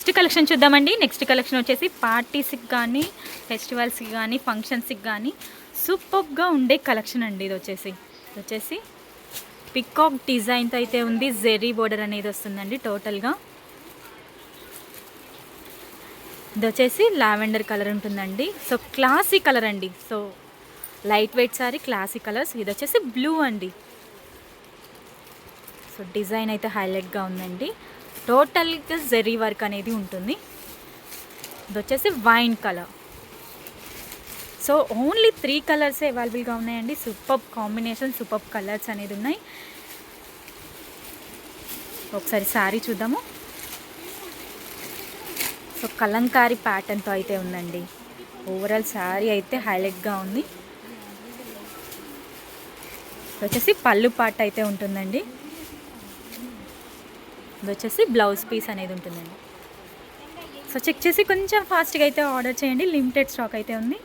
Next collection చూద్దామండి. Next collection వచ్చేసి పార్టీస్కి కానీ ఫెస్టివల్స్కి కానీ ఫంక్షన్స్కి కానీ సూపర్గా ఉండే కలెక్షన్ అండి ఇది వచ్చేసి. ఇది వచ్చేసి పికాక్ డిజైన్తో అయితే ఉంది. జెరీ బోర్డర్ అనేది వస్తుందండి టోటల్గా ఇది వచ్చేసి లావెండర్ కలర్ ఉంటుందండి. సో క్లాసీ కలర్ అండి. So light weight sorry classy colours ఇది వచ్చేసి బ్లూ అండి. సో డిజైన్ అయితే హైలైట్గా ఉందండి. టోటల్గా జెరీ వర్క్ అనేది ఉంటుంది. ఇది వచ్చేసి wine colour. So only three colours అవైలబుల్గా ఉన్నాయండి. సూపర్ కాంబినేషన్ సూపర్ కలర్స్ అనేది ఉన్నాయి. ఒకసారి శారీ చూద్దాము. సో కలంకారీ ప్యాటర్న్తో అయితే ఉందండి. ఓవరాల్ శారీ అయితే హైలైట్గా ఉంది. వచ్చేసి పళ్ళు పాట అయితే ఉంటుందండి. ఇది వచ్చేసి బ్లౌజ్ పీస్ అనేది ఉంటుందండి. సో చెక్ చేసి కొంచెం ఫాస్ట్గా అయితే ఆర్డర్ చేయండి. లిమిటెడ్ స్టాక్ అయితే ఉంది.